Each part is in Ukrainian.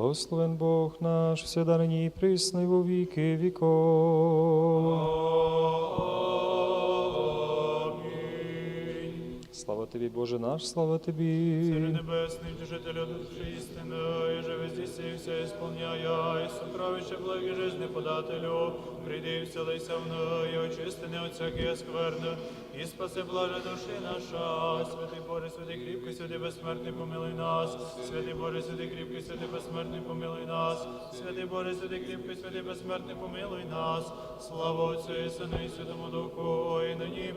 Благословен Бог наш, всегда нині і присно, і во віки віков. Слава тобі, Боже наш, слава тобі. Царю небесний, втішителю душі істини, і же везде сей все исполняя, і сокровище благі жизни подателю, прийди і вселися в неї, очисти не от всякої скверни, і спаси блаже душі наша. Святий Боже, святий кріпкий, святий безсмертний, помилуй нас. Святий Боже, святий кріпкий, святий безсмертний, помилуй нас. Святий Боже, святий кріпкий, святий безсмертний, помилуй нас. Слава Отцю і Сину і Святому Духу, і нині і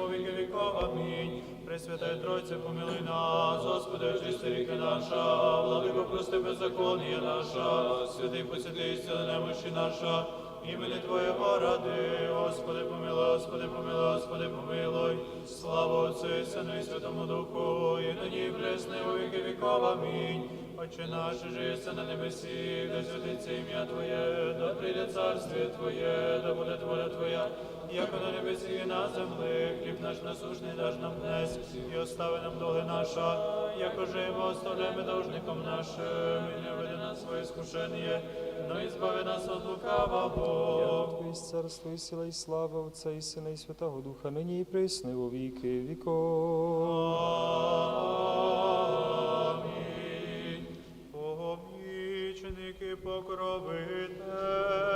во віки віков. Амінь. Пресвятая Тройця, помилуй нас, Господи, очисти ріки наша, владико, прости беззаконія наша, святий посвятий, сили немощі наша, імені Твоєго ради, Господи, помилуй, Господи, помилуй, Господи, помилуй, слава Отцю і Сину і Святому Духу, і нині і пресно, у віки віков. Амінь. Отче наш, же на небесі, да святиться ім'я Твоє, да прийде царствіє Твоє, да буде воля Твоя, як на небесі і на землі, хліб наш насушний даж нам днес, і остави нам доли наша, як оживо оставляємо должником нашим, і не веди нас своє скушення, но і збави нас від лукавого. Твоє царство і сила і слава Отця і Сина і Святого Духа, нині і присно, і во віки віков. Покровитель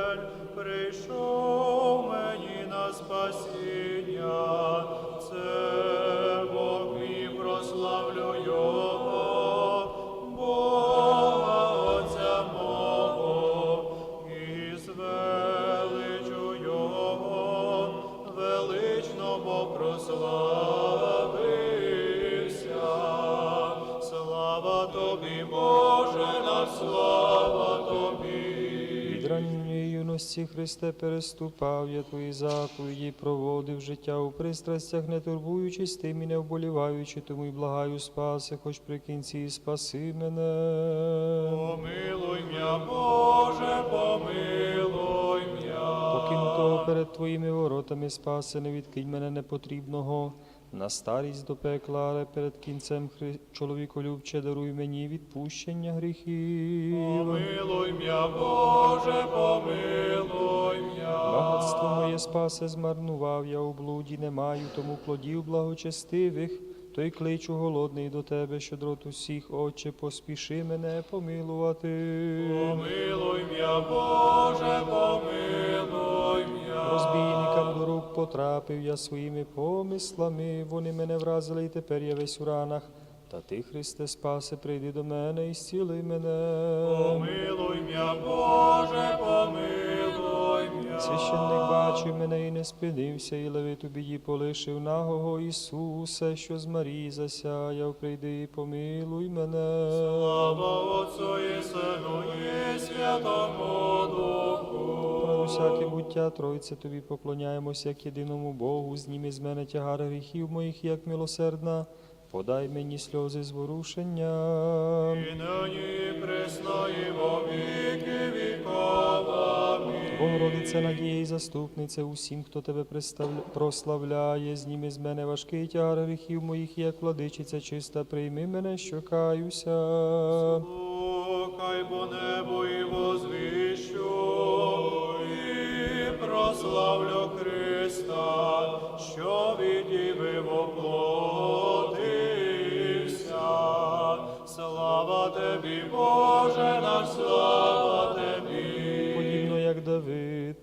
ранньої Христе переступав я твої заповіді, проводив життя у пристрастях, не турбуючись тим і не вболіваючи, тому й благаю спаси, хоч при кінці і спаси мене. Помилуй м'я, Боже, помилуй м'я. Покинутого перед твоїми воротами спаси, не відкинь мене непотрібного. На старість до пекла, але перед кінцем Хри... чоловіколюбче даруй мені відпущення гріхів. Помилуй м'я, Боже, помилуй м'я. Багатство моє спасе змарнував, я у блуді не маю, тому плодів благочестивих. Той кличу голодний до тебе, щедрот усіх, Отче, поспіши мене помилувати. Помилуй м'я, Боже, помилуй м'я. Потрапив я своїми помислами, вони мене вразили, і тепер я весь у ранах. Та ти, Христе, спаси, прийди до мене і зціли мене. Помилуй м'я, Боже, помилуй м'я. Священник бачив мене і не спинився, і левит у біді полишив нагого Ісусе, що з Марії засяяв, прийди і помилуй мене. Слава Отцу і Сину і Святому Духу. Про всяке Тройце тобі поклоняємося, як єдиному Богу, зніми з мене тягар гріхів моїх, як милосердна. Подай мені сльози зворушення. І нині і присно, віки віков. Амінь. Богородице, надія і заступниця усім, хто тебе прославляє, зніми з мене важкий тягар гріхів моїх, як владичиця чиста, прийми мене, що каюся. Слухай бо небо і возвіщу, прославлю Христа, що від Діви воплотився. Слава Тобі, Боже наш, слава Тобі.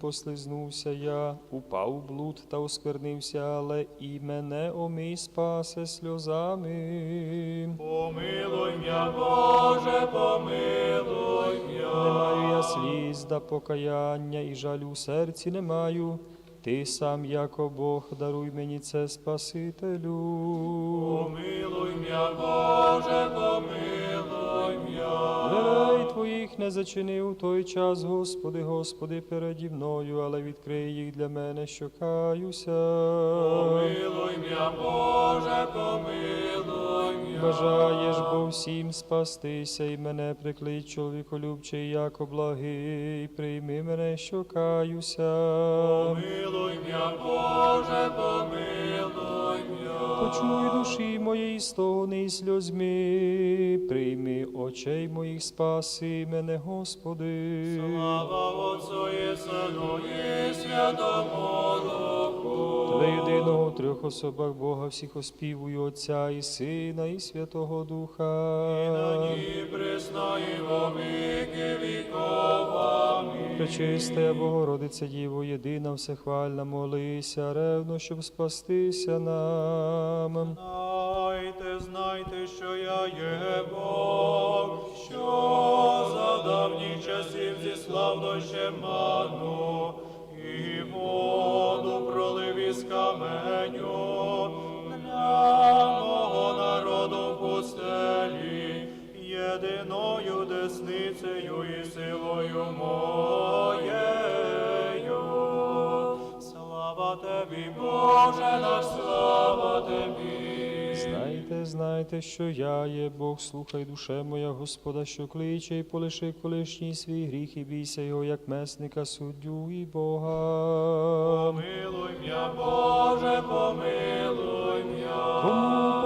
Послизнувся я, упав у блуд та осквернився, але і мене омий спасе сльозами. Помилуй м'я, Боже, помилуй м'я. Не маю я сліз да покаяння і жалю у серці не маю. Ти сам, яко Бог, даруй мені це Спасителю. Помилуй м'я, Боже, помилуй. Твоїх не зачинив той час, Господи, Господи, переді мною, але відкрий їх для мене, що каюся. Помилуй м'я, Боже, помилуй. Бажаєш, бо всім спастися, і мене приклич, чоловіколюбчий, як благий, прийми мене, що каюся. Помилуй м'я, Боже, помилуй м'я. Почуй душі моєї стогни і сльозьми, прийми очей моїх, спаси мене, Господи. Слава Отцу і Сину і Святому Духу. Тебе єдиного в трьох особах Бога всіх оспівую Отця і Сина, і Святого Духа. І і во віки віков. Амінь. Пречистая Богородиця Діво, єдина, всехвальна, молися, ревно, щоб спастися нам. Знайте, знайте, що я є Бог, що за давніх часів зіслав дощем ману, із каменю для мого народу в пустелі, єдиною десницею і силою моєю. Слава тобі, Боже Знайте, що я є Бог, слухай, душе моя, Господа, що кличе, і полиши колишній свій гріх, і бійся його, як месника, суддю і Бога. Помилуй м'я, Боже, помилуй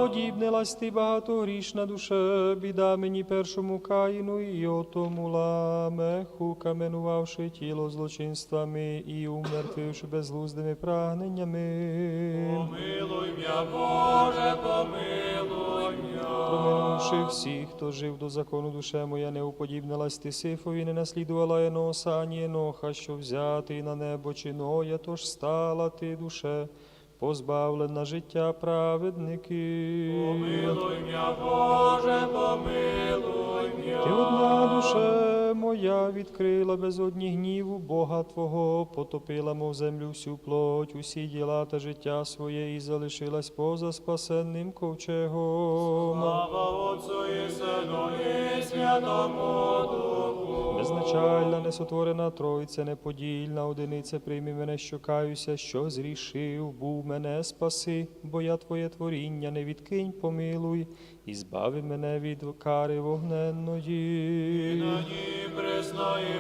подібнилась ти багатогрішна душе, біда мені першому каїну і отому ламеху, каменувавши тіло злочинствами і умертвивши безглуздими прагненнями. Помилуй м'я, Боже, помилуй м'я. Проминувши всіх, хто жив до закону, душе моя не уподібнилась ти сифові, не наслідувала Еноса, ані Еноха, що взяти на небо чиноя, тож стала ти, душе, позбавлена життя праведників. Помилуй м'я, Боже, помилуй м'я. Ти одна душе моя відкрила безодні гніву Бога Твого, потопила, мов землю всю плоть, усі діла та життя своє і залишилась поза спасенним ковчегом. Слава Отцу і Сину і Святому Духу. Безначальна, несотворена Тройця, неподільна одиниця, прийми мене, що каюся, що зрішив, був мене спаси, бо я Твоє творіння, не відкинь, помилуй, і збави мене від кари вогненної. І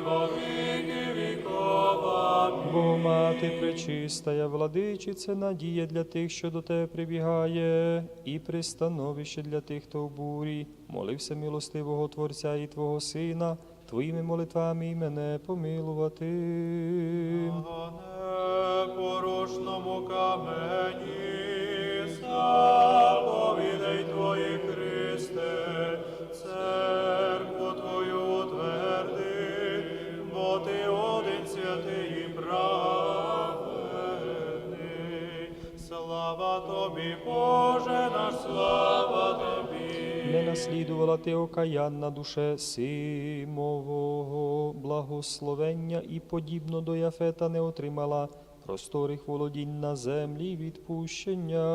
во віки віков. Амінь. Бо мати пречистая, владичиця, надія для тих, що до тебе прибігає, і пристановище для тих, хто в бурі. Молився милостивого Творця і Твого Сина, Твоїми молитвами мене помилувати. На камені заповідей Твої, Христе, церкву Твою утверди, бо Ти один святий і праведний. Слава Тобі, Боже наш, слава Тобі. Наслідувала ти окаянна душе Симового благословення і подібно до Яфета не отримала просторих володінь на землі відпущення.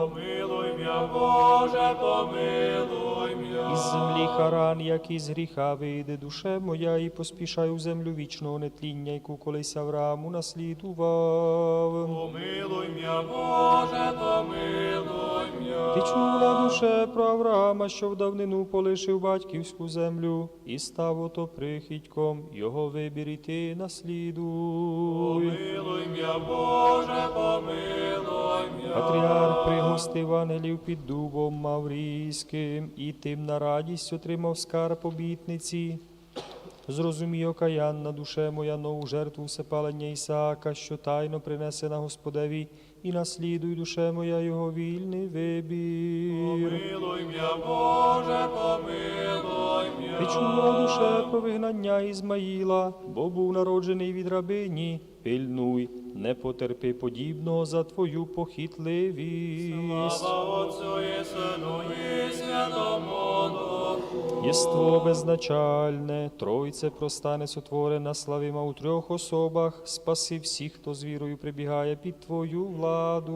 Помилуй м'я, Боже, помилуй м'я. Із землі харан, як із гріха вийде душе моя, і поспішай у землю вічного нетління, яку колись Аврааму наслідував. Помилуй м'я, Боже, помилуй м'я. Ти чула душе про Авраама, що в давнину полишив батьківську землю, і став ото прихідьком, його вибір і ти наслідуй. Помилуй м'я, Боже, помилуй м'я. Патріарх пригостив ангелів під дубом Маврійським, і тим на радість отримав скарб обітниці. Зрозумій, окаянна душе моя нову жертву всепалення Ісаака, що тайно принесе на Господеві, і наслідуй, душе моя, його вільний вибір. Помилуй м'я, Боже, помилуй м'я. Ти чула душе про вигнання Ізмаїла, бо був народжений від рабині. Пильнуй, не потерпи подібного за твою похитливість. Слава Отцю і Сину і. Єство безначальне, Тройце простане сотворена, славима у трьох особах, спаси всіх, хто з вірою прибігає під твою владу.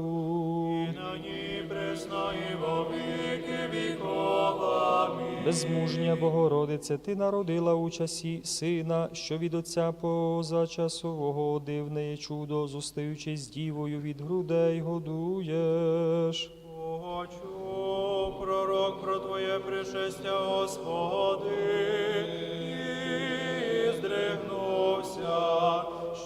І во віки віков. Амінь. Безмужня Богородице, ти народила у часі сина, що від Отця позачасового дивне є чудо, зостаючи з дівою від грудей годуєш. Пророка пророк про Твоє пришестя, Господи, і здригнувся,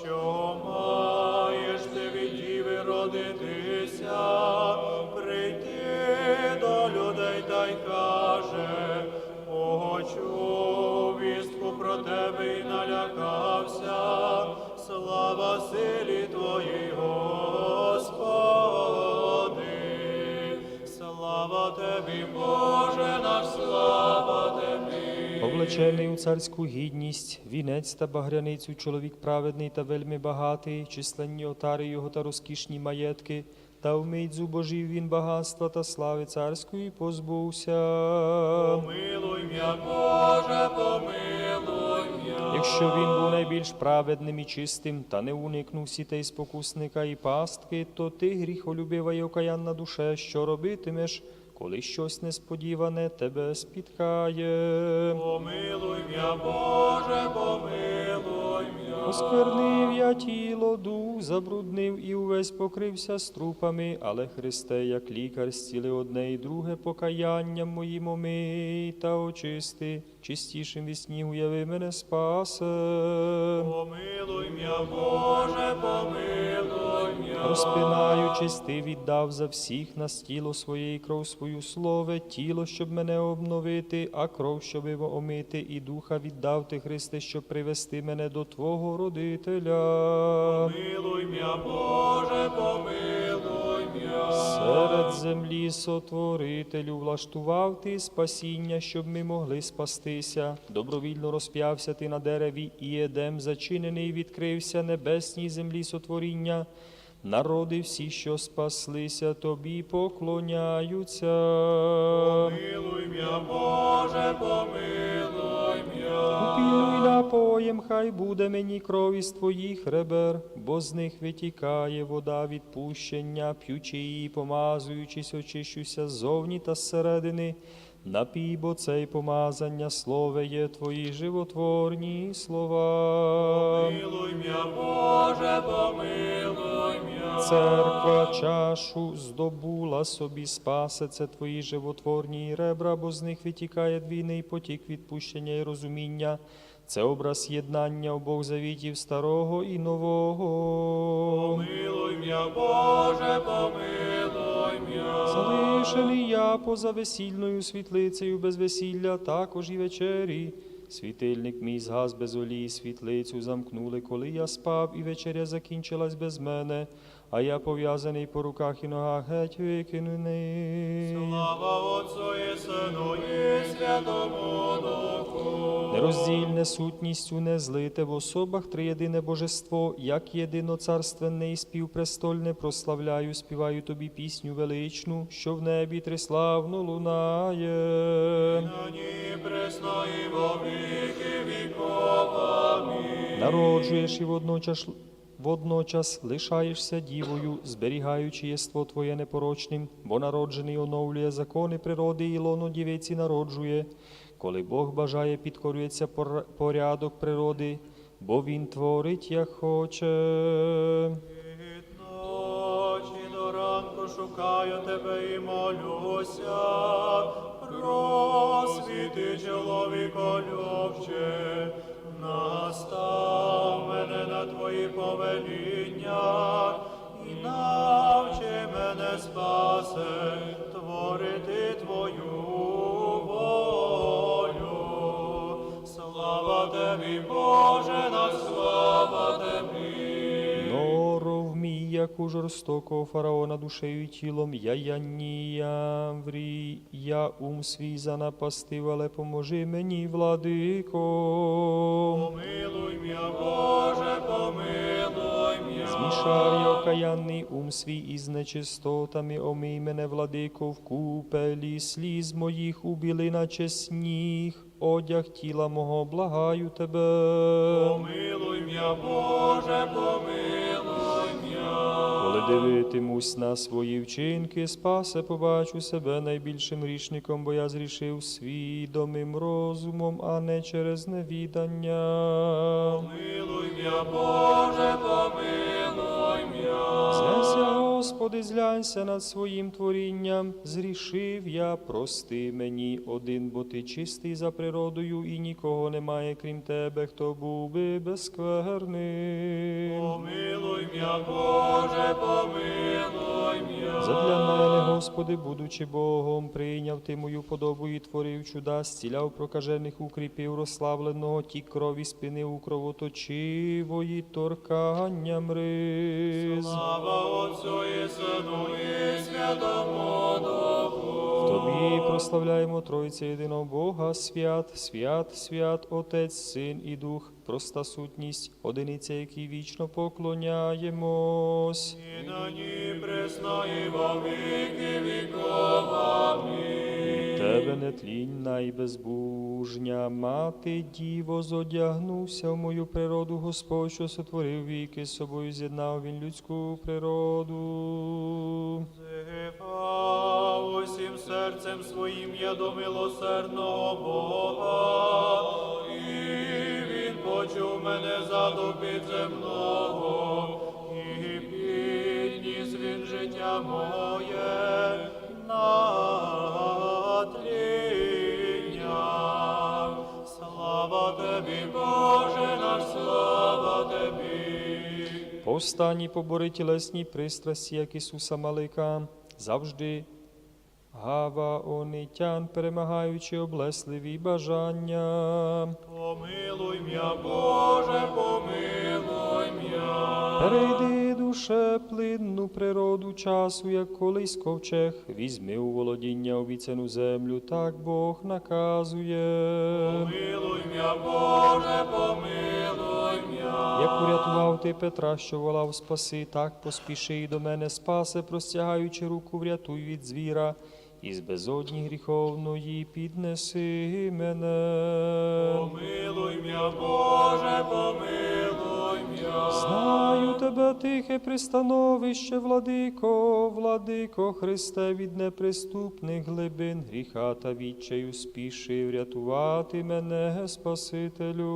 що маєш ти від діви родитися, прийти до людей та й каже, почув вістку про тебе Облечений у царську гідність, вінець та багряницю, чоловік праведний та вельми багатий, численні отари його та розкішні маєтки, та вмить зубожив він багатства та слави царської позбувся. Помилуй м'я, Боже, помилуй м'я. Якщо він був найбільш праведним і чистим, та не уникнув сітей спокусника і пастки, то ти гріхолюбива й окаянна душе, що робитимеш, коли щось несподіване тебе спіткає. Помилуй м'я, Боже, помилуй м'я. Осквернив я тіло, дух забруднив і увесь покрився струпами, але Христе, як лікар, зціли одне і друге покаянням моїм омий та очисти, чистішим від снігу яви мене спасе. Помилуй м'я, Боже, помилуй м'я. Розпинаючись, ти віддав за всіх на тіло своє і кров свою слове, тіло, щоб мене обновити, а кров, щоб його омити, і духа віддав ти, Христе, щоб привести мене до Твого родителя. Помилуй м'я, Боже, помилуй м'я. Серед землі сотворителю влаштував ти спасіння, щоб ми могли спастися. Добровільно розп'явся ти на дереві, і едем зачинений відкрився небесній землі сотворіння. Народи всі, що спаслися, тобі поклоняються. Помилуй м'я, Боже, помилуй напоєм, хай буде мені кров із твоїх ребер, бо з них витікає вода відпущення, п'ючи її, помазуючись, очищуся ззовні та зсередини. Напій, бо цей помазання слове є твої животворні слова. Помилуй м'я, Боже, помилуй м'я. Церква чашу здобула собі спасе, це твої животворні ребра, бо з них витікає двійний потік відпущення і розуміння. Це образ єднання обох завітів старого і нового. Помилуй м'я, Боже, помилуй м'я. Залишений я поза весільною світлицею без весілля, також і вечері. Світильник мій згас без олії, світлицю замкнули, коли я спав, і вечеря закінчилась без мене, а я пов'язаний по руках і ногах геть викинений. Слава Отцу і Сину і Святому Духу. Нероздільне сутністю не злите в особах триєдине божество, як єдиноцарственне і співпрестольне, прославляю, співаю тобі пісню величну, що в небі триславно лунає. Во віки віков. Народжуєш і водночас, водночас лишаєшся дівою, зберігаючи єство Твоє непорочним, бо народжений оновлює закони природи і лоно дівиці народжує. Коли Бог бажає, підкорюється порядок природи, бо Він творить, як хоче. Від ночі до ранку шукаю тебе і молюся. Просвіти чоловіко любче, настав мене на твої повеління, і навчи мене спасе, тобі, Боже, наш слава тобі. Норов мій, як у жорстокого фараона душею і тілом, я Янія врій, я ум свій занапастив, але поможи мені, владико. Помилуй м'я, Боже, помилуй м'я. Змішав я окаянний ум свій із нечистотами, омий мене, владико, в купелі сліз моїх убіли, наче сніг, одяг тіла мого, благаю тебе. Помилуй м'я, Боже, помилуй м'я. Коли дивитимусь на свої вчинки, спасе, побачу себе найбільшим грішником, бо я зрішив свідомим розумом, а не через невідання. Помилуй м'я, Боже, помилуй Господи, зглянься над своїм творінням. Зрішив я, прости мені один, бо ти чистий за природою, і нікого немає, крім тебе, хто був би безскверним. Помилуй м'я, Боже, помилуй м'я. Задля мене, Господи, будучи Богом, прийняв ти мою подобу і творив чуда, зціляв прокажених, укріпив розслабленого, ті крові спинив у кровоточивої торканням риз. Слава Отцю і Сину і Святому Духу. В Тобі прославляємо Тройця єдиного Бога, свят, свят, свят, Отець, Син і Дух, проста сутність, одиниця, якій вічно поклоняємось. І на ній пресна і во віки віков. Амінь. Тебе нетлінна і безбужня, мати діво, зодягнувся в мою природу, Господь, що сотворив віки, з собою з'єднав він людську природу. Зихав усім серцем своїм я до милосердного Бога, і він почув мене заду підземного, і підніс він життя моє Повстань і побори тілесні пристрасті, як Ісуса Малика, завжди гава онитян, перемагаючи облесливі бажання. Помилуй м'я, Боже, помилуй м'я. Перейди, душе, плинну природу часу, як колись ковчег, візьми у володіння обіцяну землю, так Бог наказує. Помилуй м'я, Боже, помилуй. Як урятував ти Петра, що волав спаси, так поспіши і до мене спасе, простягаючи руку, врятуй від звіра, і з безодні гріховної піднеси мене. Помилуй м'я, Боже, помилуй м'я. Тебе, тихе пристановище, владико, владико, Христе, від неприступних глибин гріха та відчаю спіши врятувати мене, Спасителю.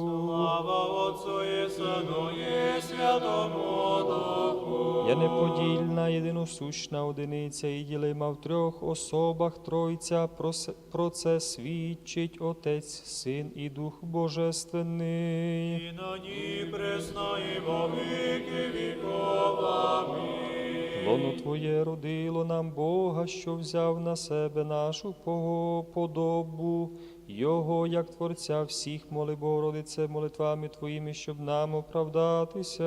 Слава Отцу і Сину і Святому Духу. Я неподільна, єдиносущна одиниця і ділима в трьох особах Тройця. Про, це свідчить Отець, Син і Дух Божественний. І на ній пресна і віки віков. Амінь. Твоє родило нам Бога, що взяв на себе нашу подобу, Його, як Творця всіх, моли Богородице, молитвами Твоїми, щоб нам оправдатися.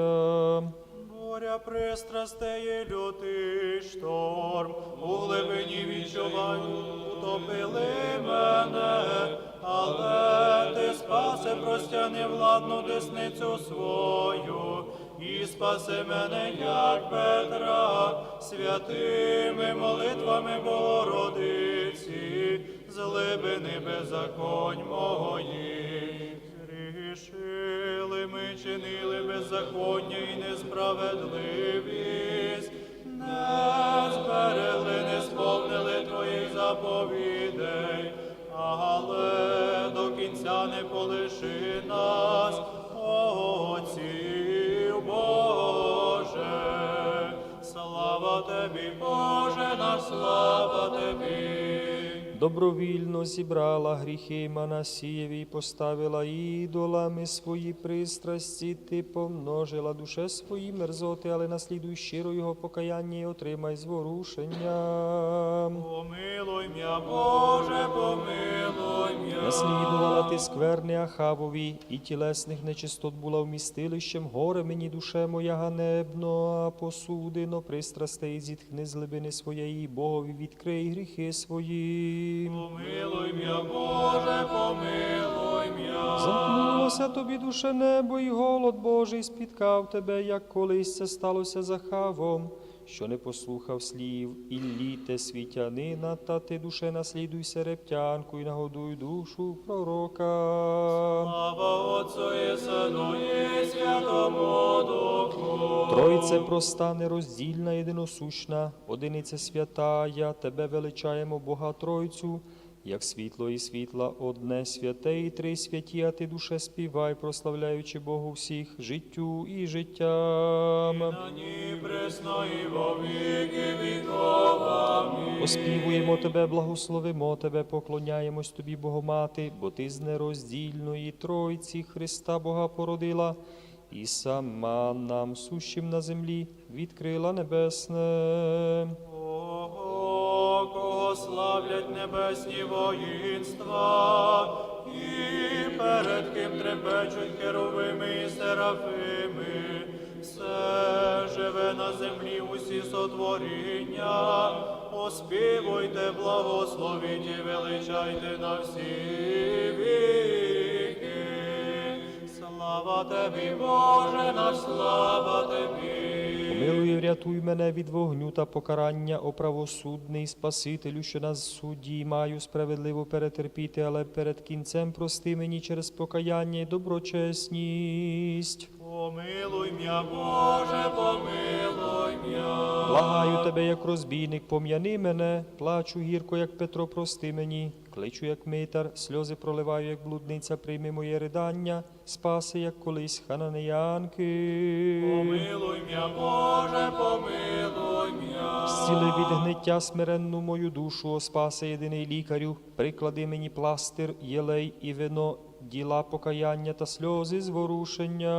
Моря пристрастей лютий шторм, у глибині відчувань утопили мене, але ти спаси простяни владну десницю свою, і спаси мене, як Петра, святими молитвами Богородиці, з глибини беззаконь моїх. Грішили ми, чинили беззаконня і несправедливість, не зберегли, не сповнили твоїх заповідей, але до кінця не полиши слава тобі. Добровільно зібрала гріхи Манасієві, і поставила ідолами свої пристрасті, ти помножила душе свої мерзоти, але наслідуй щиро його покаяння і отримай зворушення. Помилуй м'я, Боже, помилуй м'я. Наслідувала ти скверни Ахавові, і тілесних нечистот була вмістилищем, горе мені, душе моя ганебно, а посудино пристрастей зітхни з глибини своєї, Богові відкрий гріхи свої. Помилуй м'я, Боже, помилуй м'я. Замкнулося тобі душе небо, і голод Божий спіткав тебе, як колись це сталося за хавом, що не послухав слів, і літе світянина, та ти душе наслідуй серептянку і нагодуй душу пророка. Слава Отцу і Сину і Святому Духу. Тройце проста, нероздільна, єдиносущна, одиниця святая, тебе величаємо, Бога Тройцю, як світло і світла одне святе і три святі, а ти душе співай, прославляючи Богу всіх життю і життям. На ній і во віки віков. Оспівуємо тебе, благословимо тебе, поклоняємось тобі, Богомати, бо ти з нероздільної Тройці Христа Бога породила, і сама нам сущим на землі відкрила небесне. Ого, кого славлять небесні воїнства, і перед ким трепечуть херовими і серафими, все живе на землі усі сотворіння, оспівуйте, благословіть і величайте на всі віки. Слава тобі, Боже наш, слава тобі. Помилуй, врятуй мене від вогню та покарання, о правосудний Спасителю, що на суді маю справедливо перетерпіти, але перед кінцем прости мені через покаяння і доброчесність. Помилуй м'я, Боже, помилуй м'я. Благаю тебе, як розбійник, пом'яни мене, плачу гірко, як Петро, прости мені, кличу, як митар, сльози проливаю, як блудниця, прийми моє ридання, спаси, як колись хананеянки. Помилуй м'я, Боже, помилуй м'я. Зціли від гниття смиренну мою душу, о спаси єдиний лікарю, приклади мені пластир, єлей і вино, діла покаяння та сльози зворушення.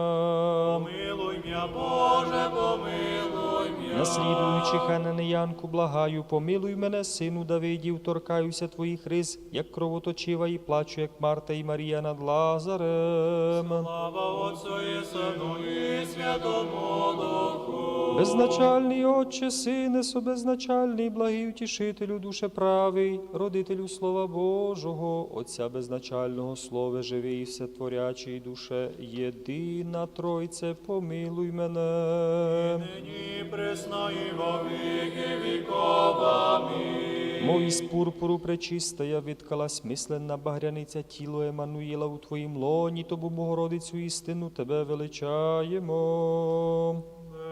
Помилуй м'я, Боже, помилуй м'я. Наслідуючи хананеянку, благаю, помилуй мене, сину Давидів, торкаюся твоїх рис, як кровоточива, і плачу, як Марта і Марія над Лазарем. Слава Отцю і Сину і Святому Духу. Беззначальний Отче, Сине, собезначальний, благий утішителю, душе правий, родителю Слова Божого, Отця беззначального Слове, живий і всетворячий душе, єдина Тройце, помилуй мене. Нині присно і во віки віков. Амінь. Мов із пурпуру пречистая відкалась мисленна багряниця тіло Еммануїла у твоїм лоні, тобу Богородицю істину тебе величаємо.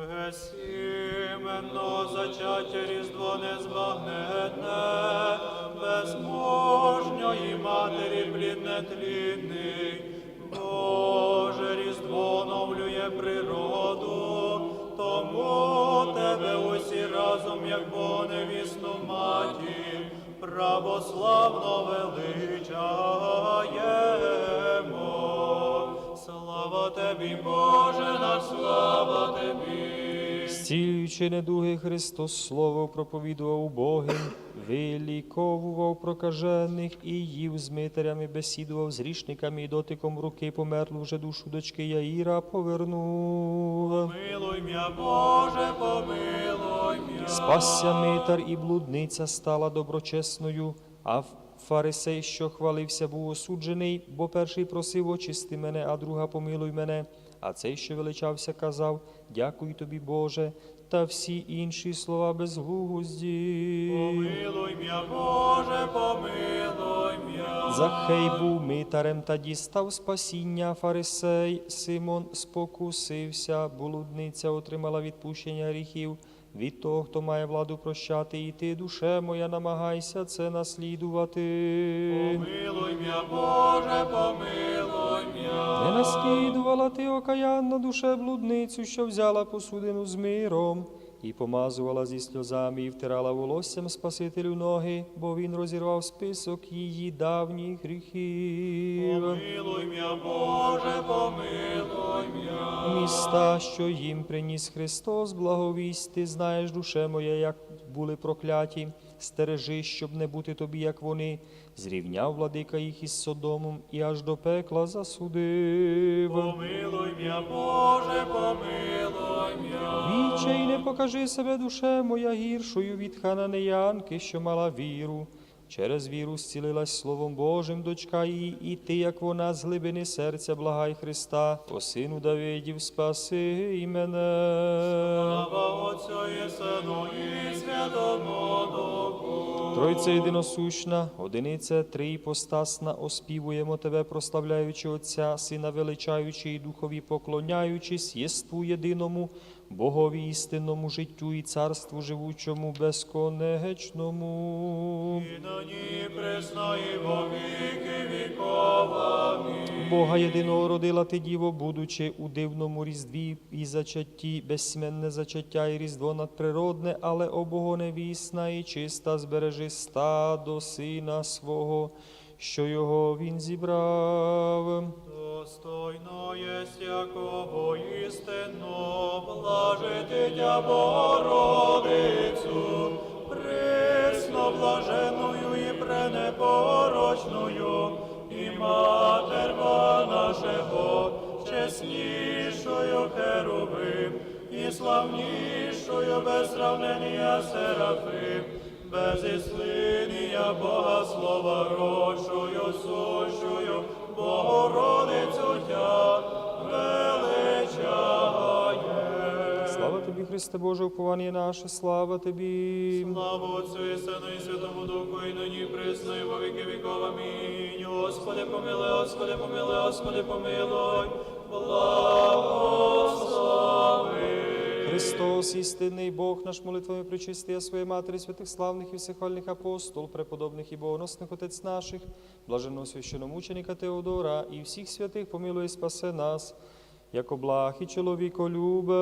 Безсіменно зачаття різдво незбагнетне, нетлінний. Боже, різдво оновлює природу, тому тебе усі разом, як Бо невісну маті, православно величаємо. Слава тобі, Боже, наш слава тобі. Зцілюючи недуги Христос Слово проповідував убогим, виліковував прокажених і їв з митарями, бесідував з грішниками і дотиком руки померлу вже душу дочки Яїра повернув. Помилуй м'я, Боже, помилуй м'я. Спасся митар і блудниця стала доброчесною, а фарисей, що хвалився, був осуджений, бо перший просив очисти мене, а друга помилуй мене. А цей, що величався, казав, дякую тобі, Боже, та всі інші слова безглузді. Помилуй м'я, Боже, помилуй м'я. Захей був митарем та дістав спасіння. Фарисей Симон спокусився, блудниця отримала відпущення гріхів. Від того, хто має владу прощати, і ти, душе моя, намагайся це наслідувати. Помилуй м'я, Боже, помилуй м'я. Не наслідувала ти окаянна душе блудницю, що взяла посудину з миром, і помазувала зі сльозами, і втирала волоссям Спасителю ноги, бо він розірвав список її давніх гріхів. Помилуй м'я, Боже, помилуй м'я. Міста, що їм приніс Христос, благовість, ти знаєш, душе моя, як були прокляті, стережи, щоб не бути тобі, як вони. Зрівняв владика їх із Содомом і аж до пекла засудив. Помилуй м'я, Боже, помилуй м'я. Вічай не покажи себе, душе моя, гіршою від хананеянки, що мала віру. Через віру зцілилась Словом Божим дочка її, і ти, як вона, з глибини серця благай Христа, по сину Давидів, спаси і мене. Слава Отцю і Сину і Святому Духу. Тройця єдиносущна, одиниця триіпостасна, оспівуємо тебе, прославляючи Отця, Сина величаючи і Духові поклоняючись, єству єдиному, Богові істинному життю і царству живучому безконечному. І на ній пресна віки віков. Амінь. Бога єдиного родила ти, Діво, будучи у дивному різдві і зачатті, безсменне зачаття і різдво надприродне, але обого невісна і чиста збережи стадо сина свого, що його він зібрав. Достойно єсть якого істинно блажити тя Богородицю, присно блаженною і пренепорочною, і матерва нашого, чеснішою херувим, і славнішою без сравнення серафим, без іслинія Бога слова рочою, сущою, Богородицю тя величає. Слава тобі, Христе Боже, уповання наше, слава тобі. Слава Отцю і Сину і Святому Духу, і нині присно, і во віки віков. Амінь. Господи, помилуй, Господи, помилуй, Господи, помилуй. Благослови. Христос, істинний Бог наш молитвами причистия своєї Матері, святих славних і всехвальних апостол, преподобних і богоносних отець наших, блаженного священомученика Теодора і всіх святих помилуй і спасе нас, як благ і чоловіколюбець.